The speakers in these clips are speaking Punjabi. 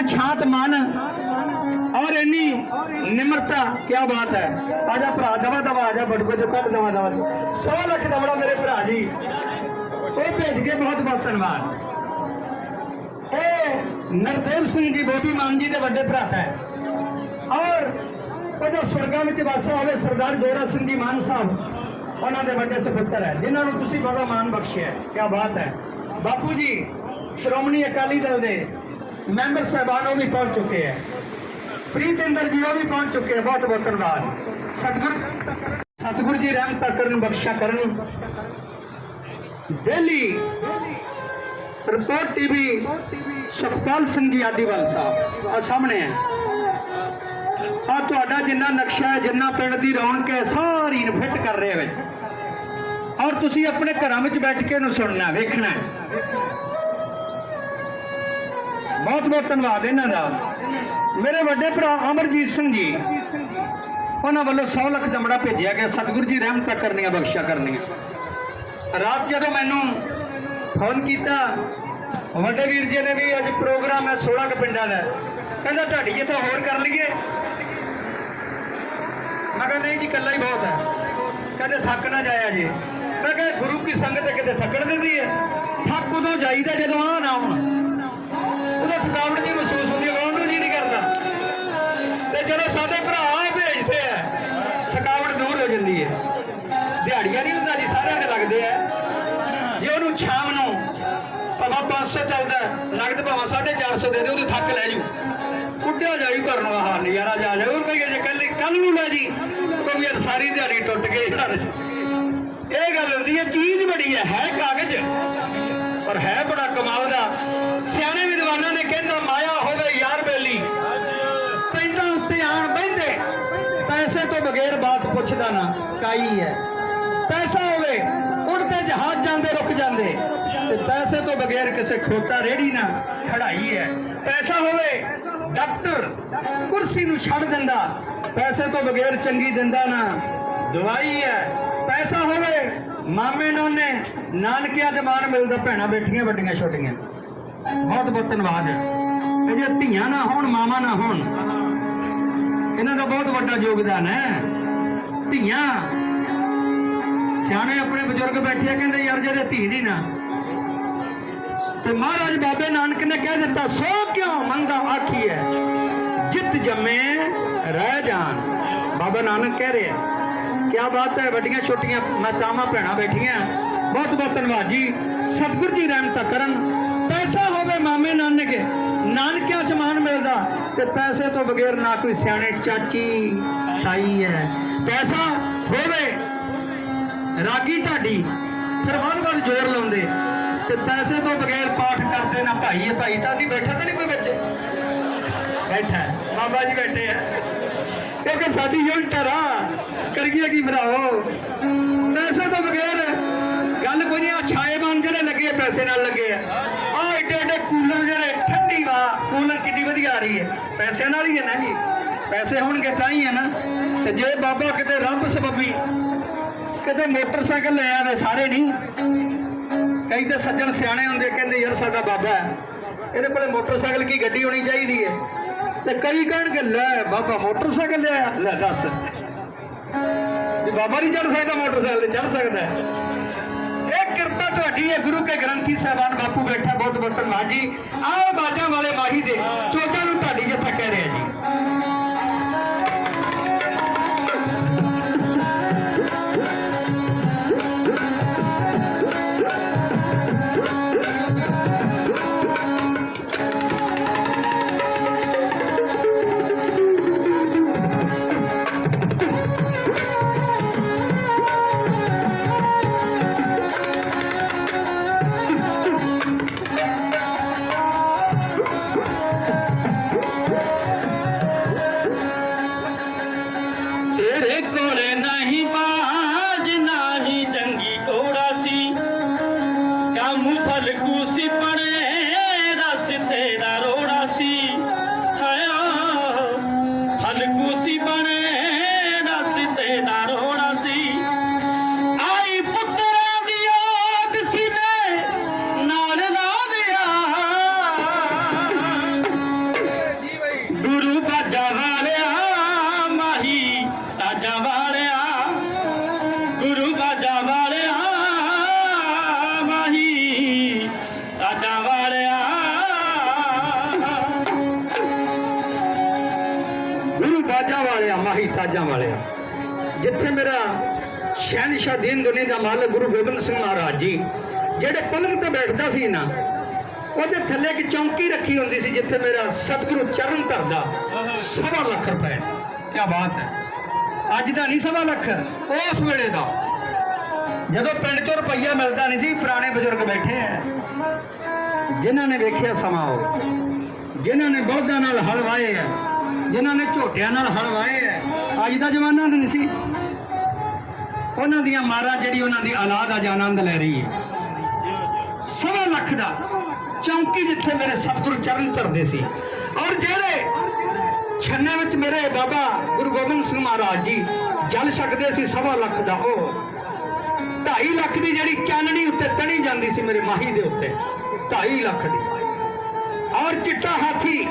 ਇੰਨਾ ਸ਼ਾਂਤ ਮਨ ਔਰ ਇੰਨੀ ਨਿਮਰਤਾ ਕੀ ਬਾਤ ਹੈ। ਆਜਾ ਭਰਾ, ਦਵਾ ਦਵਾ ਆਜਾ ਬਟਕੋ ਜੋ, ਕੱਢ ਦਵਾ ਦਵਾ 100 ਲੱਖ ਦਵੜਾ ਮੇਰੇ ਭਰਾ ਜੀ। ਉਹ ਭੇਜ ਕੇ ਬਹੁਤ ਬਹੁਤ ਧੰਨਵਾਦ। ਇਹ ਨਰਦੇਵ ਸਿੰਘ ਜੀ, ਬੋਬੀ ਮਾਨ ਜੀ ਦੇ ਵੱਡੇ ਭਰਾ ਹੈ। ਔਰ ਉਹ ਜੋ ਸਵਰਗਾਂ ਵਿੱਚ ਵਾਸਾ ਹੋਵੇ, ਸਰਦਾਰ ਗੋਰਾ ਸਿੰਘ ਜੀ ਮਾਨ ਸਾਹਿਬ, ਉਹਨਾਂ ਦੇ ਵੱਡੇ ਸੁਪੁੱਤਰ ਹੈ। ਜਿਨ੍ਹਾਂ ਨੂੰ ਤੁਸੀਂ ਬੜਾ ਮਾਨ ਬਖਸ਼ਿਆ ਹੈ। ਕੀ ਬਾਤ ਹੈ। ਬਾਪੂ ਜੀ, ਸ਼੍ਰੋਮਣੀ ਅਕਾਲੀ ਦਲ ਦੇ ਮੈਂਬਰ ਸਾਹਿਬਾਨ ਉਹ ਵੀ ਪਹੁੰਚ ਚੁੱਕੇ ਹੈ। ਪ੍ਰੀਤਿੰਦਰ ਜੀ ਉਹ ਵੀ ਪਹੁੰਚ ਚੁੱਕੇ ਹੈ। ਬਹੁਤ ਬਹੁਤ ਧੰਨਵਾਦ। ਸਤਿਗੁਰ ਸਤਿਗੁਰ ਜੀ ਰਹਿਮਤਾ ਕਰਨ ਬਖਸ਼ਾ ਕਰਨ। ਦਿੱਲੀ, ਰਿਪੋਰਟ ਟੀਵੀ, ਸੁਖਪਾਲ ਸਿੰਘ ਜੀ ਆਦੀਵਾਲ ਸਾਹਿਬ ਆ ਸਾਹਮਣੇ ਹੈ। ਆ ਤੁਹਾਡਾ ਜਿੰਨਾ ਨਕਸ਼ਾ ਹੈ, ਜਿੰਨਾ ਪਿੰਡ ਦੀ ਰੌਣਕ ਹੈ, ਸਾਰੀ ਨੂੰ ਫਿੱਟ ਕਰ ਰਿਹਾ ਵਿੱਚ। ਔਰ ਤੁਸੀਂ ਆਪਣੇ ਘਰਾਂ ਵਿੱਚ ਬੈਠ ਕੇ ਇਹਨੂੰ ਸੁਣਨਾ, ਵੇਖਣਾ ਬਹੁਤ ਬਹੁਤ ਧੰਨਵਾਦ ਇਹਨਾਂ ਦਾ। ਮੇਰੇ ਵੱਡੇ ਭਰਾ ਅਮਰਜੀਤ ਸਿੰਘ ਜੀ, ਉਹਨਾਂ ਵੱਲੋਂ 100 ਲੱਖ ਜਮੜਾ ਭੇਜਿਆ ਗਿਆ। ਸਤਿਗੁਰੂ ਜੀ ਰਹਿਮਤਾਂ ਕਰਨੀਆਂ ਬਖਸ਼ਾ ਕਰਨੀਆਂ। ਰਾਤ ਜਦੋਂ ਮੈਨੂੰ ਫੋਨ ਕੀਤਾ, ਵੱਡੇ ਵੀਰ ਜੀ ਨੇ ਵੀ ਅੱਜ ਪ੍ਰੋਗਰਾਮ ਹੈ 16 ਕੁ ਪਿੰਡਾਂ ਦਾ। ਕਹਿੰਦਾ, ਤੁਹਾਡੀ ਜਿੱਥੇ ਹੋਰ ਕਰ ਲਈਏ? ਮੈਂ ਕਿਹਾ, ਨਹੀਂ ਜੀ, ਇਕੱਲਾ ਹੀ ਬਹੁਤ ਹੈ। ਕਹਿੰਦੇ, ਥੱਕ ਨਾ ਜਾਇਆ ਜੀ। ਮੈਂ ਕਿਹਾ ਗੁਰੂ ਕੀ ਸੰਗਤ ਕਿਤੇ ਥੱਕਣ ਦਿੰਦੀ ਹੈ? ਥੱਕ ਉਦੋਂ ਜਾਈਦਾ ਜਦੋਂ ਆ ਨਾ ਹੁਣ ਥਕਾਵਟ ਜੀ ਮਹਿਸੂਸ ਹੁੰਦੀ ਹੈ ਗਾਉਣ ਜੀ ਨਹੀਂ ਕਰਦਾ। ਤੇ ਜਦੋਂ ਸਾਡੇ ਭਰਾ ਭੇਜਦੇ ਆ, ਥਕਾਵਟ ਦੂਰ ਹੋ ਜਾਂਦੀ ਹੈ। ਦਿਹਾੜੀਆਂ ਨਹੀਂ ਹੁੰਦਾ ਜੀ, ਸਾਰਿਆਂ ਦੇ ਲੱਗਦੇ ਆ। ਜੇ ਉਹਨੂੰ ਸ਼ਾਮ ਨੂੰ ਭਾਵੇਂ 500 ਚੱਲਦਾ ਲੱਗਦ ਭਾਵੇਂ 450 ਦੇ ਦੇ ਉਹਦੀ ਥੱਕ ਲੈ ਜੂ। ਉੱਡਿਆ ਜਾਈ ਘਰ ਨੂੰ ਆਹ ਨਜ਼ਾਰਾ ਜਾ ਜਾ ਉਹ ਕਹੀਏ ਜੇ ਕੱਲ ਕੱਲ ਨੂੰ ਲੈ ਜੀ ਕੋਈ ਯਾਰ ਸਾਰੀ ਦਿਹਾੜੀ ਟੁੱਟ ਗਈ ਯਾਰ। ਇਹ ਗੱਲ ਹੁੰਦੀ ਹੈ, ਚੀਜ਼ ਬੜੀ ਹੈ ਹੈ ਕਾਗਜ਼। ਪਰ ਹੈ ਬੜਾ ਕਮਾਲ ਦਾ। ਸਿਆਣੇ ਵਿਦਵਾਨਾਂ ਨੇ ਕਹਿੰਦਾ, ਮਾਇਆ ਹੋਵੇ ਯਾਰ ਬੇਲੀ। ਪੈਂਦਾ ਉੱਤੇ ਆਣ ਬਹਿੰਦੇ। ਪੈਸੇ ਤੋਂ ਬਗੈਰ ਬਾਤ ਪੁੱਛਦਾ ਨਾ ਕਾਈ ਹੈ। ਪੈਸਾ ਹੋਵੇ ਉੜਦੇ ਜਹਾਜ਼ ਜਾਂਦੇ ਰੁਕ ਜਾਂਦੇ। ਤੇ ਪੈਸੇ ਤੋਂ ਬਗੈਰ ਕਿਸੇ ਖੋਟਾ ਰੇੜੀ ਨਾ ਖੜਾਈ ਹੈ। ਪੈਸਾ ਹੋਵੇ, ਡਾਕਟਰ ਕੁਰਸੀ ਨੂੰ ਛੱਡ ਦਿੰਦਾ। ਪੈਸੇ ਤੋਂ ਬਗੈਰ ਚੰਗੀ ਦਿੰਦਾ ਨਾ, ਦਵਾਈ ਹੈ। ਪੈਸਾ ਹੋਵੇ ਮਾਮੇ ਨੋਨੇ ਨਾਨਕਿਆਂ ਜਮਾਨ ਮਿਲਦਾ ਭੈਣਾਂ ਬੈਠੀਆਂ, ਵੱਡੀਆਂ, ਛੋਟੀਆਂ। ਬਹੁਤ ਬਹੁਤ ਧੰਨਵਾਦ ਹੈ। ਜੇ ਧੀਆਂ ਨਾ ਹੋਣ ਮਾਮਾ ਨਾ ਹੋਣ, ਇਹਨਾਂ ਦਾ ਬਹੁਤ ਵੱਡਾ ਯੋਗਦਾਨ ਹੈ। ਧੀਆਂ, ਸਿਆਣੇ ਆਪਣੇ ਬਜ਼ੁਰਗ ਬੈਠੇ ਕਹਿੰਦੇ ਯਾਰ ਜਿਹੜੇ ਧੀ ਦੀ ਨਾ। ਤੇ ਮਹਾਰਾਜ ਬਾਬੇ ਨਾਨਕ ਨੇ ਕਹਿ ਦਿੱਤਾ, ਸੋ ਕਿਉਂ ਮੰਗਾ ਆਖੀ ਹੈ ਜਿੱਤ ਜੰਮੇ ਰਹਿ ਜਾਣ। ਬਾਬਾ ਨਾਨਕ ਕਹਿ ਰਿਹਾ ਕੀ ਬਾਤ ਹੈ, ਵੱਡੀਆਂ ਛੋਟੀਆਂ ਮਾਤਾਵਾਂ ਭੈਣਾਂ ਬੈਠੀਆਂ। ਬਹੁਤ ਬਹੁਤ ਧੰਨਵਾਦ ਜੀ। ਸਤਿਗੁਰ ਜੀ ਰਹਿਮਤ ਕਰਨ। ਪੈਸਾ ਹੋਵੇ ਮਾਮੇ ਨਾਨਕੇ, ਨਾਨਕਿਆਂ ਚ ਮਾਨ ਮਿਲਦਾ, ਤੇ ਪੈਸੇ ਤੋਂ ਬਗੈਰ ਨਾ ਕੋਈ ਸਿਆਣੇ ਚਾਚੀ, ਤਾਈ ਹੈ। ਪੈਸਾ ਹੋਵੇ, ਰਾਗੀ ਢਾਡੀ, ਫਿਰ ਵੱਧ ਵੱਧ ਜ਼ੋਰ ਲਾਉਂਦੇ। ਤੇ ਪੈਸੇ ਤੋਂ ਬਗੈਰ ਪਾਠ ਕਰਦੇ ਨਾ ਭਾਈ ਹੈ, ਭਾਈ ਤਾਂ ਨਹੀਂ ਬੈਠਾ ਤਾਂ ਨਹੀਂ ਕੋਈ ਬੱਚੇ ਬੈਠਾ ਬਾਬਾ ਜੀ ਬੈਠੇ ਆ ਕਿਉਂਕਿ ਸਾਡੀ ਯੂਨਿਟ ਆ ਕਰੀਏ ਕੀ ਭਰਾਓ ਪੈਸੇ ਤੋਂ ਬਗੈਰ ਗੱਲ ਕੋਈ ਨਹੀਂ ਆ ਛਾਏਮਾਨ ਜਿਹੜੇ ਲੱਗੇ, ਪੈਸੇ ਨਾਲ ਲੱਗੇ ਆ। ਆ ਏਡੇ ਏਡੇ ਕੂਲਰ ਜਿਹੜੇ, ਠੰਡੀ ਵਾ, ਕੂਲਰ ਕਿੰਨੀ ਵਧੀਆ ਆ ਰਹੀ ਹੈ। ਪੈਸਿਆਂ ਨਾਲ ਹੀ ਹੈ ਨਾ ਜੀ। ਪੈਸੇ ਹੋਣਗੇ ਤਾਂ ਹੀ ਹੈ ਨਾ। ਤੇ ਜੇ ਬਾਬਾ ਕਿਤੇ ਰੱਬ ਸਬੱਬੀ, ਕਿਤੇ ਮੋਟਰਸਾਈਕਲ ਲੈ ਆਵੇ ਸਾਰੇ ਨਹੀਂ। ਕਈ ਤਾਂ ਸੱਜਣ ਸਿਆਣੇ ਹੁੰਦੇ, ਕਹਿੰਦੇ ਯਾਰ ਸਾਡਾ ਬਾਬਾ ਹੈ। ਇਹਦੇ ਕੋਲੇ ਮੋਟਰਸਾਈਕਲ ਕੀ ਗੱਡੀ ਹੋਣੀ ਚਾਹੀਦੀ ਹੈ? ਤੇ ਕਈ ਕਹਿਣਗੇ, ਲੈ ਬਾਬਾ ਮੋਟਰਸਾਈਕਲ ਲਿਆ, ਲੈ ਦੱਸ। ਜੇ ਬਾਬਾ ਨਹੀਂ ਚੜ ਸਕਦਾ, ਮੋਟਰਸਾਈਕਲ ਤੇ ਚੜ ਸਕਦਾ ਇਹ ਕਿਰਪਾ ਤੁਹਾਡੀ ਹੈ, ਗੁਰੂ ਕੇ ਗ੍ਰੰਥੀ ਸਾਹਿਬਾਨ ਬਾਪੂ ਬੈਠਾ ਬਹੁਤ ਬਹੁਤ ਧੰਨਵਾਦ ਜੀ ਆਓ ਬਾਜਾਂ ਵਾਲੇ ਮਾਹੀ ਦੇ ਚੋਜਾਂ ਨੂੰ ਤੁਹਾਡੀ ਜਿੱਥੇ ਕਹਿ ਰਿਹਾ ਜੀ। ਤੇਰੇ ਕੋਲੇ ਨਹੀਂ ਪਾ ਵਾਲਿਆ ਗੁਰੂ ਬਾਜਾ ਵਾਲਿਆ ਮਾਹੀ ਤਾਜਾ ਵਾਲਿਆ। ਗੁਰੂ ਬਾਜਾ ਵਾਲਿਆ ਮਾਹੀ ਤਾਜਾ ਵਾਲਿਆ। ਜਿੱਥੇ ਮੇਰਾ ਸ਼ਹਿਨशाह ਦੀਨ ਦੁਨੀ ਦਾ ਮਾਲਕ ਗੁਰੂ ਗੋਬਿੰਦ ਸਿੰਘ ਮਹਾਰਾਜ ਜੀ ਜਿਹੜੇ ਪਲੰਗ ਤੇ ਬੈਠਦਾ ਸੀ ਨਾ ਉਹਦੇ ਥੱਲੇ ਇੱਕ ਚੌਂਕੀ ਰੱਖੀ ਹੁੰਦੀ ਸੀ ਜਿੱਥੇ ਮੇਰਾ ਸਤਿਗੁਰੂ ਚਰਨ ਧਰਦਾ ਸਵਾ ਲੱਖ ਰੁਪਏ। ਕੀ ਬਾਤ ਹੈ। ਅੱਜ ਦਾ ਨਹੀਂ ਸਵਾ ਲੱਖ, ਉਸ ਵੇਲੇ ਦਾ। ਜਦੋਂ ਪਿੰਡ ਚੋਂ ਰੁਪਈਆ ਮਿਲਦਾ ਨਹੀਂ ਸੀ, ਪੁਰਾਣੇ ਬਜ਼ੁਰਗ ਬੈਠੇ ਆ। ਜਿਨ੍ਹਾਂ ਨੇ ਵੇਖਿਆ ਸਮਾਂ ਉਹ, ਜਿਨ੍ਹਾਂ ਨੇ ਬਲਦਾਂ ਨਾਲ ਹਲ ਵਾਏ ਆ, ਜਿਨ੍ਹਾਂ ਨੇ ਝੋਟਿਆਂ ਨਾਲ ਹਲ ਵਾਏ ਆ, ਅੱਜ ਦਾ ਜ਼ਮਾਨਾ ਨਹੀਂ ਸੀ। ਉਹਨਾਂ ਦੀਆਂ ਮਾਰਾਂ ਜਿਹੜੀ ਉਹਨਾਂ ਦੀ ਔਲਾਦ ਅੱਜ ਆਨੰਦ ਲੈ ਰਹੀ ਹੈ। ਸਵਾ ਲੱਖ ਦਾ, ਚੌਂਕੀ ਜਿੱਥੇ ਮੇਰੇ ਸਤਿਗੁਰੂ ਚਰਨ ਧਰਦੇ ਸੀ, ਔਰ ਜਿਹੜੇ ਛੰਨੇ ਵਿੱਚ ਮੇਰੇ ਬਾਬਾ ਗੁਰੂ ਗੋਬਿੰਦ ਸਿੰਘ ਮਹਾਰਾਜ ਜੀ ਜਲ ਸਕਦੇ ਸੀ, ਸਵਾ ਲੱਖ ਦਾ ਉਹ। 2.5 ਲੱਖ ਦੀ ਜਿਹੜੀ ਚਾਨਣੀ ਉੱਤੇ ਤਣੀ ਜਾਂਦੀ ਸੀ ਮੇਰੇ ਮਾਹੀ ਦੇ ਉੱਤੇ 2.5 ਲੱਖ ਦੀ। ਔਰ ਚਿੱਟਾ ਹਾਥੀ,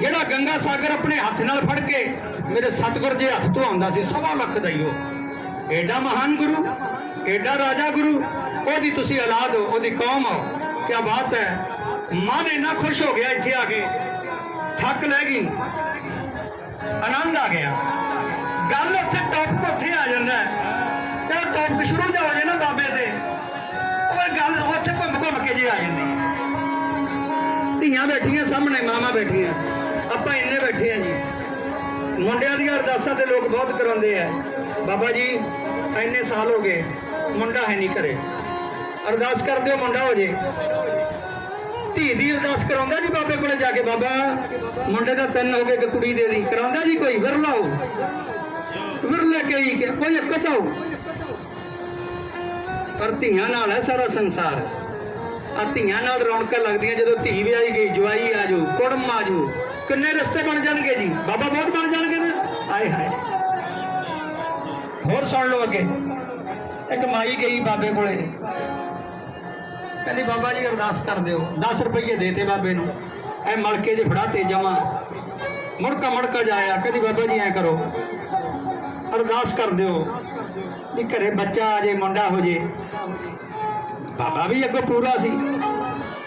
ਜਿਹੜਾ ਗੰਗਾ ਸਾਗਰ ਆਪਣੇ ਹੱਥ ਨਾਲ ਫੜ ਕੇ ਮੇਰੇ ਸਤਿਗੁਰ ਦੇ ਹੱਥ ਤੋਂ ਆਉਂਦਾ ਸੀ, ਸਵਾ ਲੱਖ ਦਾ ਹੀ ਉਹ। ਐਡਾ ਮਹਾਨ ਗੁਰੂ ਐਡਾ ਰਾਜਾ ਗੁਰੂ, ਉਹਦੀ ਤੁਸੀਂ ਔਲਾਦ ਹੋ, ਉਹਦੀ ਕੌਮ ਹੋ। ਕੀ ਬਾਤ ਹੈ। ਮਨ ਇੰਨਾ ਖੁਸ਼ ਹੋ ਗਿਆ ਇੱਥੇ ਆ ਕੇ। ਥੱਕ ਲੈ ਗਈ। ਆਨੰਦ ਆ ਗਿਆ। ਗੱਲ ਉੱਥੇ ਟੌਪ ਉੱਥੇ ਆ ਜਾਂਦਾ ਹੈ। ਜਦੋਂ ਟੌਪ ਸ਼ੁਰੂ ਜਾ ਹੋ ਜਾਏ ਨਾ ਬਾਬੇ ਤੇ, ਉਹ ਗੱਲ ਉੱਥੇ ਘੁੰਮ ਘੁੰਮ ਕੇ ਜੇ ਆ ਜਾਂਦੀ ਹੈ। ਧੀਆਂ ਬੈਠੀਆਂ ਸਾਹਮਣੇ ਮਾਮਾ ਬੈਠੀਆਂ। ਆਪਾਂ ਇੰਨੇ ਬੈਠੇ ਆ ਜੀ। ਮੁੰਡਿਆਂ ਦੀਆਂ ਅਰਦਾਸਾਂ ਤੇ ਲੋਕ ਬਹੁਤ ਕਰਾਉਂਦੇ ਆ। ਬਾਬਾ ਜੀ, ਇੰਨੇ ਸਾਲ ਹੋ ਗਏ, ਮੁੰਡਾ ਹੈ ਨਹੀਂ ਕਰੇ ਅਰਦਾਸ ਕਰਦੇ ਹੋ ਮੁੰਡਾ ਹੋ ਜੇ। ਧੀ ਦੀ ਅਰਦਾਸ ਕਰਾਉਂਦਾ ਜੀ ਬਾਬੇ ਕੋਲੇ ਜਾ ਕੇ। ਬਾਬਾ, ਮੁੰਡੇ ਦਾ ਤਿੰਨ ਹੋ ਗਏ ਕਿ ਕੁੜੀ ਦੇ ਦੀ। ਕਰਾਉਂਦਾ ਜੀ ਕੋਈ? ਵਿਰਲਾਓ ਵਿਰਲੇ ਕੇ ਹੀ ਕੋਈ ਇੱਕ ਕਹੋ ਪਰ ਧੀਆਂ ਨਾਲ ਹੈ ਸਾਰਾ ਸੰਸਾਰ। ਆ ਧੀਆਂ ਨਾਲ ਰੌਣਕਾਂ ਲੱਗਦੀਆਂ, ਜਦੋਂ ਧੀ ਵਿਆਹੀ ਗਈ, ਜਵਾਈ ਆ ਜਾਓ ਕੁੜਮ ਆ ਜਾਓ ਕਿੰਨੇ ਰਸਤੇ ਬਣ ਜਾਣਗੇ ਜੀ? ਬਾਬਾ ਬਹੁਤ ਬਣ ਜਾਣਗੇ ਨਾ। ਆਏ ਹਾਏ। ਹੋਰ ਸੁਣ ਲਓ ਅੱਗੇ। ਇੱਕ ਮਾਈ ਗਈ ਬਾਬੇ ਕੋਲੇ। ਕਹਿੰਦੀ, ਬਾਬਾ ਜੀ ਅਰਦਾਸ ਕਰ ਦਿਓ। 10 ਰੁਪਏ ਦੇਤੇ ਬਾਬੇ ਨੂੰ। ਐ ਮਲਕੇ ਜੇ ਫੜਾ ਤੇ ਜਮਾ। ਮੁੜਕਾ ਮੁੜਕਾ ਜਾਇਆ। ਕਹਿੰਦੀ, ਬਾਬਾ ਜੀ ਐ ਕਰੋ। ਅਰਦਾਸ ਕਰ ਦਿਓ ਵੀ ਘਰੇ ਬੱਚਾ ਆ ਜੇ, ਮੁੰਡਾ ਹੋ ਜੇ। ਬਾਬਾ ਵੀ ਅੱਗੋਂ ਪੂਰਾ ਸੀ।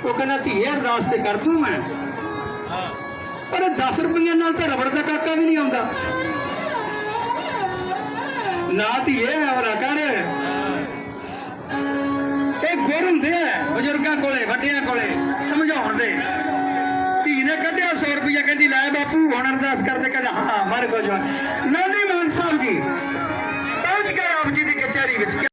ਉਹ ਕਹਿੰਦਾ, ਧੀਏ, ਅਰਦਾਸ ਤੇ ਕਰ ਦੂੰ ਮੈਂ। ਪਰ 10 ਰੁਪਈਆ ਨਾਲ ਤਾਂ ਰਬੜ ਦਾ ਕਾਕਾ ਵੀ ਨਹੀਂ ਆਉਂਦਾ। ਨਾ ਧੀਏ, ਹੋਰ ਕਰ। ਇਹ ਹੁੰਦੇ ਆ ਬਜ਼ੁਰਗਾਂ ਕੋਲੇ, ਵੱਡਿਆਂ ਕੋਲੇ, ਸਮਝਾਉਣ ਦੇ। ਧੀ ਨੇ ਕੱਢਿਆ 100 ਰੁਪਇਆ ਕਹਿੰਦੀ, ਲੈ ਬਾਪੂ, ਹੁਣ ਅਰਦਾਸ ਕਰਦੇ, ਕਹਿੰਦਾ, ਹਾਂ ਮਰ ਕੋ ਜੋ ਨਾਨੀ ਮਾਨ ਸਾਹਿਬ ਜੀ, ਪਹੁੰਚ ਗਏ ਆਪ ਜੀ ਦੀ ਕਚਹਿਰੀ ਵਿੱਚ।